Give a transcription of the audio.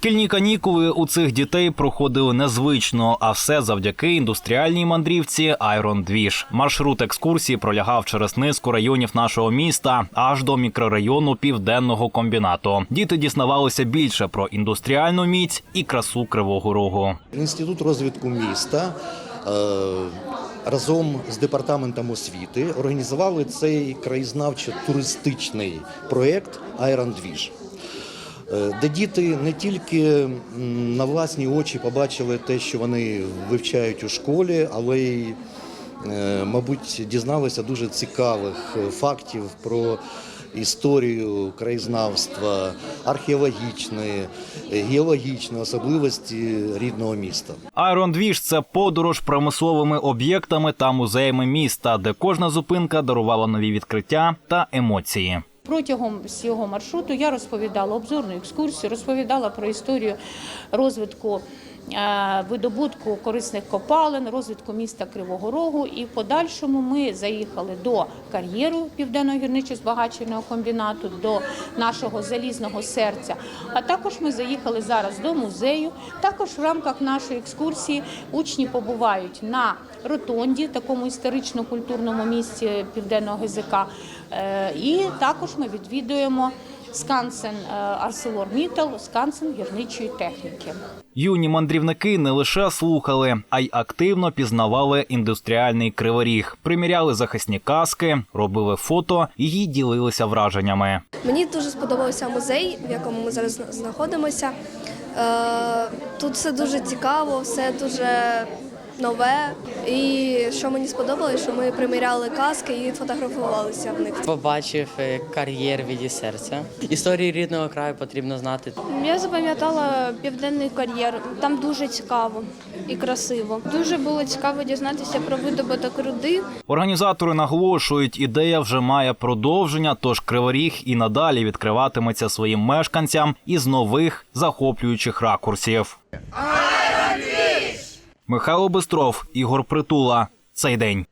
Шкільні канікули у цих дітей проходили незвично, а все завдяки індустріальній мандрівці Айрон Двіж. Маршрут екскурсії пролягав через низку районів нашого міста аж до мікрорайону південного комбінату. Діти дізнавалися більше про індустріальну міць і красу Кривого Рогу. Інститут розвитку міста е, разом з департаментом освіти організували цей краєзнавчо-туристичний проєкт «Айрандвіж», де діти не тільки на власні очі побачили те, що вони вивчають у школі, але й, е, мабуть, дізналися дуже цікавих е, фактів про історію краєзнавства, археологічні, е, геологічні особливості рідного міста. Айрон Двіж це подорож промисловими об'єктами та музеями міста, де кожна зупинка дарувала нові відкриття та емоції. Протягом всього маршруту я розповідала обзорну екскурсію, розповідала про історію розвитку е, видобутку корисних копалин, розвитку міста Кривого Рогу. І в подальшому ми заїхали до кар'єру південного гірничо-збагачувального комбінату, до нашого залізного серця. А також ми заїхали зараз до музею. Також в рамках нашої екскурсії учні побувають на ротонді, такому історично-культурному місці південного ГЗК. Е, І також ми відвідуємо скансен Арселор Мітал, скансен гірничої техніки. Юні мандрівники не лише слухали, а й активно пізнавали індустріальний криворіг, приміряли захисні каски, робили фото і ділилися враженнями. Мені дуже сподобався музей, в якому ми зараз знаходимося. Е, Тут все дуже цікаво, все дуже нове. І що мені сподобалось, що ми приміряли каски і фотографувалися в них. Побачив е, кар'єр від серця. Історії рідного краю потрібно знати. Я запам'ятала південний кар'єр. Там дуже цікаво і красиво. Дуже було цікаво дізнатися про видобуток руди. Організатори наголошують, ідея вже має продовження, тож криворіг і надалі відкриватиметься своїм мешканцям із нових захоплюючих ракурсів. Михайло Бистров, Ігор Притула. Цей день.